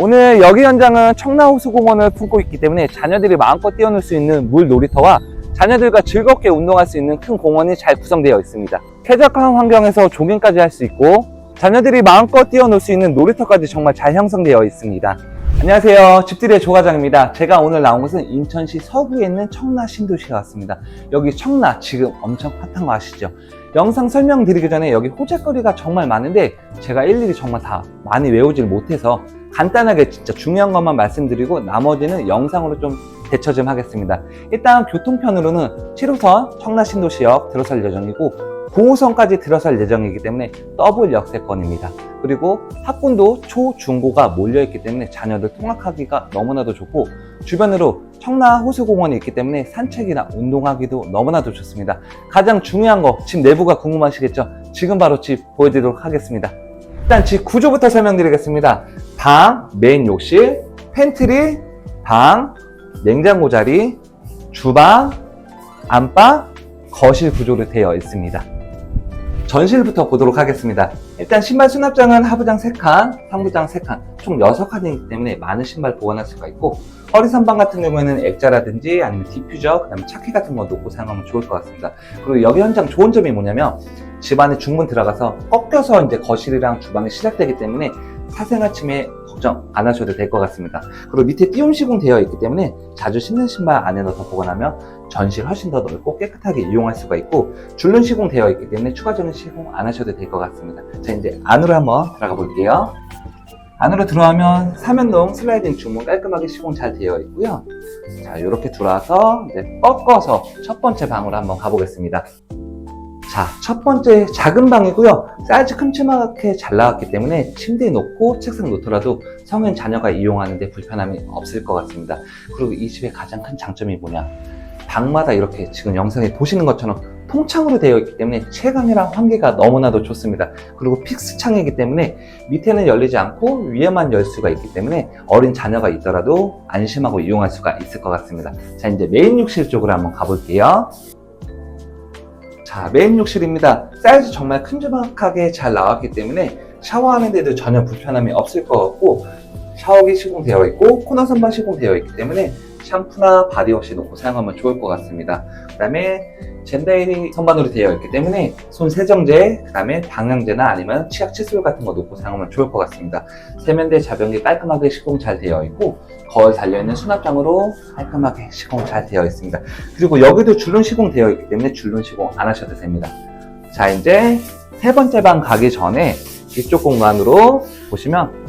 오늘 여기 현장은 청라호수공원을 품고 있기 때문에 자녀들이 마음껏 뛰어놀 수 있는 물 놀이터와 자녀들과 즐겁게 운동할 수 있는 큰 공원이 잘 구성되어 있습니다. 쾌적한 환경에서 조깅까지 할 수 있고 자녀들이 마음껏 뛰어놀 수 있는 놀이터까지 정말 잘 형성되어 있습니다. 안녕하세요. 집들이의 조과장입니다. 제가 오늘 나온 곳은 인천시 서구에 있는 청라 신도시에 왔습니다. 여기 청라 지금 엄청 핫한 거 아시죠? 영상 설명드리기 전에 여기 호재거리가 정말 많은데 제가 일일이 정말 다 많이 외우질 못해서 간단하게 진짜 중요한 것만 말씀드리고 나머지는 영상으로 좀 대처 좀 하겠습니다. 일단 교통편으로는 7호선 청라신도시역 들어설 예정이고 9호선까지 들어설 예정이기 때문에 더블 역세권입니다. 그리고 학군도 초, 중고가 몰려있기 때문에 자녀들 통학하기가 너무나도 좋고 주변으로 청라 호수공원이 있기 때문에 산책이나 운동하기도 너무나도 좋습니다. 가장 중요한 거, 집 내부가 궁금하시겠죠? 지금 바로 집 보여드리도록 하겠습니다. 일단 집 구조부터 설명드리겠습니다. 방, 메인 욕실, 팬트리, 방, 냉장고 자리, 주방, 안방, 거실 구조로 되어 있습니다. 전실부터 보도록 하겠습니다. 일단 신발 수납장은 하부장 3칸, 상부장 3칸, 총 6칸이기 때문에 많은 신발 보관할 수가 있고 허리 선반 같은 경우에는 액자라든지 아니면 디퓨저, 그 다음에 차키 같은 거 놓고 사용하면 좋을 것 같습니다. 그리고 여기 현장 좋은 점이 뭐냐면 집 안에 중문 들어가서 꺾여서 이제 거실이랑 주방이 시작되기 때문에 사생활 침해 걱정 안 하셔도 될 것 같습니다. 그리고 밑에 띄움 시공 되어 있기 때문에 자주 신는 신발 안에 넣어서 보관하면 전실 훨씬 더 넓고 깨끗하게 이용할 수가 있고 줄눈 시공 되어 있기 때문에 추가적인 시공 안 하셔도 될 것 같습니다. 자 이제 안으로 한번 들어가 볼게요. 안으로 들어가면 삼연동 슬라이딩 주문 깔끔하게 시공 잘 되어 있고요. 자 이렇게 들어와서 이제 꺾어서 첫 번째 방으로 한번 가보겠습니다. 자, 첫 번째 작은 방이고요. 사이즈 큼지막하게 잘 나왔기 때문에 침대에 놓고 책상 놓더라도 성인 자녀가 이용하는데 불편함이 없을 것 같습니다. 그리고 이 집의 가장 큰 장점이 뭐냐? 방마다 이렇게 지금 영상에 보시는 것처럼 통창으로 되어 있기 때문에 체감이랑 환기가 너무나도 좋습니다. 그리고 픽스 창이기 때문에 밑에는 열리지 않고 위에만 열 수가 있기 때문에 어린 자녀가 있더라도 안심하고 이용할 수가 있을 것 같습니다. 자, 이제 메인 욕실 쪽으로 한번 가볼게요. 자, 메인 욕실입니다. 사이즈 정말 큼지막하게 잘 나왔기 때문에 샤워하는데도 전혀 불편함이 없을 것 같고 샤워기 시공되어 있고 코너 선반 시공되어 있기 때문에 샴푸나 바디워시 놓고 사용하면 좋을 것 같습니다. 그 다음에 젠다이리 선반으로 되어 있기 때문에 손 세정제, 그 다음에 방향제나 아니면 치약 칫솔 같은 거 놓고 사용하면 좋을 것 같습니다. 세면대 자변기 깔끔하게 시공 잘 되어 있고 거울 달려있는 수납장으로 깔끔하게 시공 잘 되어 있습니다. 그리고 여기도 줄눈 시공 되어 있기 때문에 줄눈 시공 안 하셔도 됩니다. 자 이제 세 번째 방 가기 전에 이쪽 공간으로 보시면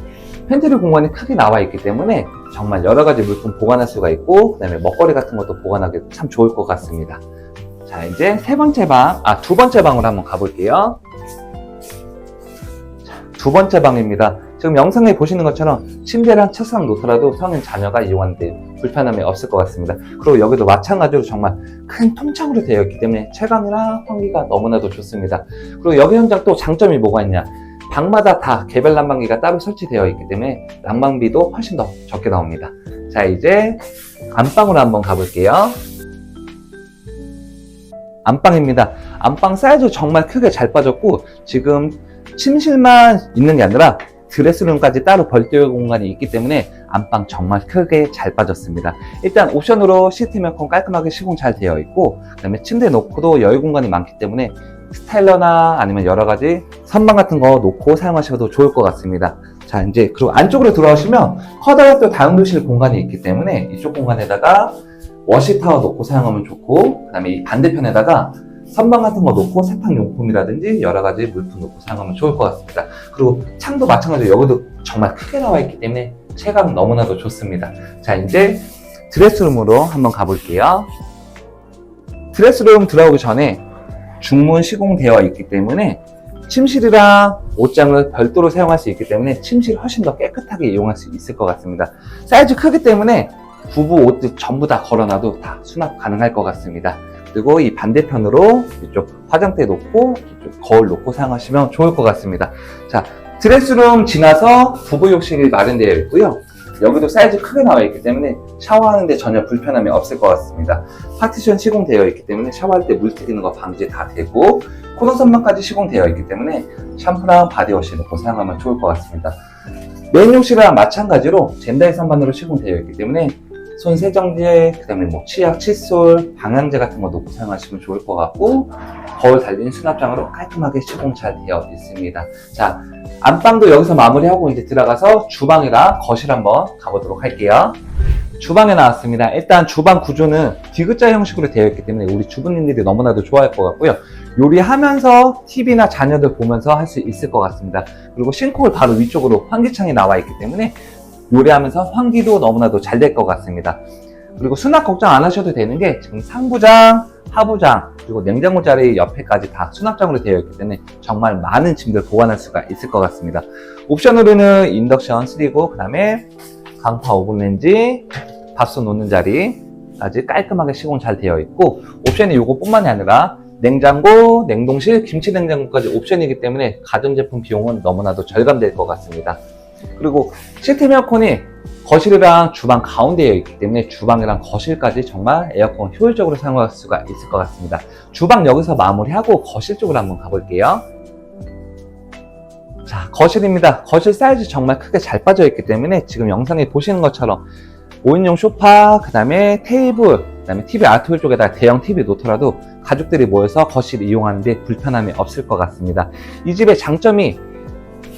팬트리 공간이 크게 나와 있기 때문에 정말 여러 가지 물품 보관할 수가 있고 그다음에 먹거리 같은 것도 보관하기 참 좋을 것 같습니다. 자 이제 세 번째 방, 아 두 번째 방으로 한번 가볼게요. 자, 두 번째 방입니다. 지금 영상에 보시는 것처럼 침대랑 책상 놓더라도 성인 자녀가 이용하는데 불편함이 없을 것 같습니다. 그리고 여기도 마찬가지로 정말 큰 통창으로 되어 있기 때문에 체감이랑 환기가 너무나도 좋습니다. 그리고 여기 현장 또 장점이 뭐가 있냐? 방마다 다 개별 난방기가 따로 설치되어 있기 때문에 난방비도 훨씬 더 적게 나옵니다. 자, 이제 안방으로 한번 가볼게요. 안방입니다. 안방 사이즈 정말 크게 잘 빠졌고 지금 침실만 있는 게 아니라 드레스룸까지 따로 별도의 공간이 있기 때문에 안방 정말 크게 잘 빠졌습니다. 일단 옵션으로 시트 메컨 깔끔하게 시공 잘 되어 있고 그다음에 침대 놓고도 여유 공간이 많기 때문에 스타일러나 아니면 여러 가지 선반 같은 거 놓고 사용하셔도 좋을 것 같습니다. 자 이제 그리고 안쪽으로 들어오시면 커다란 또 다용도실 공간이 있기 때문에 이쪽 공간에다가 워시타워 놓고 사용하면 좋고 그 다음에 이 반대편에다가 선반 같은 거 놓고 세탁용품이라든지 여러 가지 물품 놓고 사용하면 좋을 것 같습니다. 그리고 창도 마찬가지로 여기도 정말 크게 나와 있기 때문에 체감 너무나도 좋습니다. 자 이제 드레스룸으로 한번 가볼게요. 드레스룸 들어오기 전에 중문 시공되어 있기 때문에 침실이랑 옷장을 별도로 사용할 수 있기 때문에 침실 훨씬 더 깨끗하게 이용할 수 있을 것 같습니다. 사이즈 크기 때문에 부부 옷들 전부 다 걸어놔도 다 수납 가능할 것 같습니다. 그리고 이 반대편으로 이쪽 화장대 놓고 이쪽 거울 놓고 사용하시면 좋을 것 같습니다. 자, 드레스룸 지나서 부부 욕실이 마련되어 있고요. 여기도 사이즈 크게 나와 있기 때문에 샤워하는데 전혀 불편함이 없을 것 같습니다. 파티션 시공되어 있기 때문에 샤워할 때 물 튀기는 거 방지 다 되고 코너 선반까지 시공되어 있기 때문에 샴푸랑 바디워시 넣고 사용하면 좋을 것 같습니다. 메인 욕실이랑 마찬가지로 젠다이 선반으로 시공되어 있기 때문에 손 세정제, 그 다음에 뭐 치약, 칫솔, 방향제 같은 거 놓고 사용하시면 좋을 것 같고 거울 달린 수납장으로 깔끔하게 시공 잘 되어 있습니다. 자, 안방도 여기서 마무리하고 이제 들어가서 주방이랑 거실 한번 가보도록 할게요. 주방에 나왔습니다. 일단 주방 구조는 디귿자 형식으로 되어 있기 때문에 우리 주부님들이 너무나도 좋아할 것 같고요. 요리하면서 TV나 자녀들 보면서 할 수 있을 것 같습니다. 그리고 싱크홀 바로 위쪽으로 환기창이 나와 있기 때문에 요리하면서 환기도 너무나도 잘 될 것 같습니다. 그리고 수납 걱정 안 하셔도 되는 게 지금 상부장, 하부장, 그리고 냉장고 자리 옆에까지 다 수납장으로 되어 있기 때문에 정말 많은 짐들 보관할 수가 있을 것 같습니다. 옵션으로는 인덕션 3고, 그 다음에 강파 오븐렌지, 밥솥 놓는 자리까지 깔끔하게 시공 잘 되어 있고, 옵션이 요거뿐만이 아니라 냉장고, 냉동실, 김치 냉장고까지 옵션이기 때문에 가전제품 비용은 너무나도 절감될 것 같습니다. 그리고 에어컨이 거실이랑 주방 가운데에 있기 때문에 주방이랑 거실까지 정말 에어컨 효율적으로 사용할 수가 있을 것 같습니다. 주방 여기서 마무리하고 거실 쪽으로 한번 가볼게요. 자, 거실입니다. 거실 사이즈 정말 크게 잘 빠져 있기 때문에 지금 영상에 보시는 것처럼 5인용 소파, 그 다음에 테이블, 그 다음에 TV 아트홀 쪽에다 대형 TV 놓더라도 가족들이 모여서 거실 이용하는데 불편함이 없을 것 같습니다. 이 집의 장점이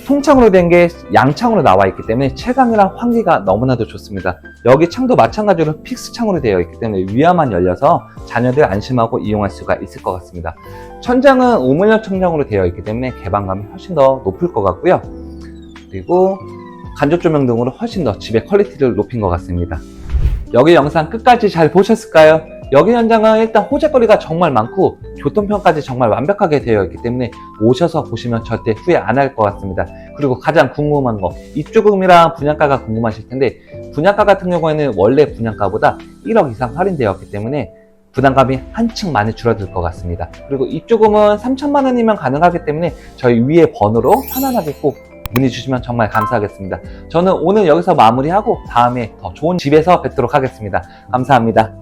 통창으로 된 게 양창으로 나와 있기 때문에 채광이랑 환기가 너무나도 좋습니다. 여기 창도 마찬가지로 픽스 창으로 되어 있기 때문에 위아만 열려서 자녀들 안심하고 이용할 수가 있을 것 같습니다. 천장은 우물형 천장으로 되어 있기 때문에 개방감이 훨씬 더 높을 것 같고요. 그리고 간접 조명 등으로 훨씬 더 집의 퀄리티를 높인 것 같습니다. 여기 영상 끝까지 잘 보셨을까요? 여기 현장은 일단 호재거리가 정말 많고 교통편까지 정말 완벽하게 되어 있기 때문에 오셔서 보시면 절대 후회 안 할 것 같습니다. 그리고 가장 궁금한 거 입주금이랑 분양가가 궁금하실 텐데 분양가 같은 경우에는 원래 분양가보다 1억 이상 할인되었기 때문에 부담감이 한층 많이 줄어들 것 같습니다. 그리고 입주금은 3천만 원이면 가능하기 때문에 저희 위에 번호로 편안하게 꼭 문의 주시면 정말 감사하겠습니다. 저는 오늘 여기서 마무리하고 다음에 더 좋은 집에서 뵙도록 하겠습니다. 감사합니다.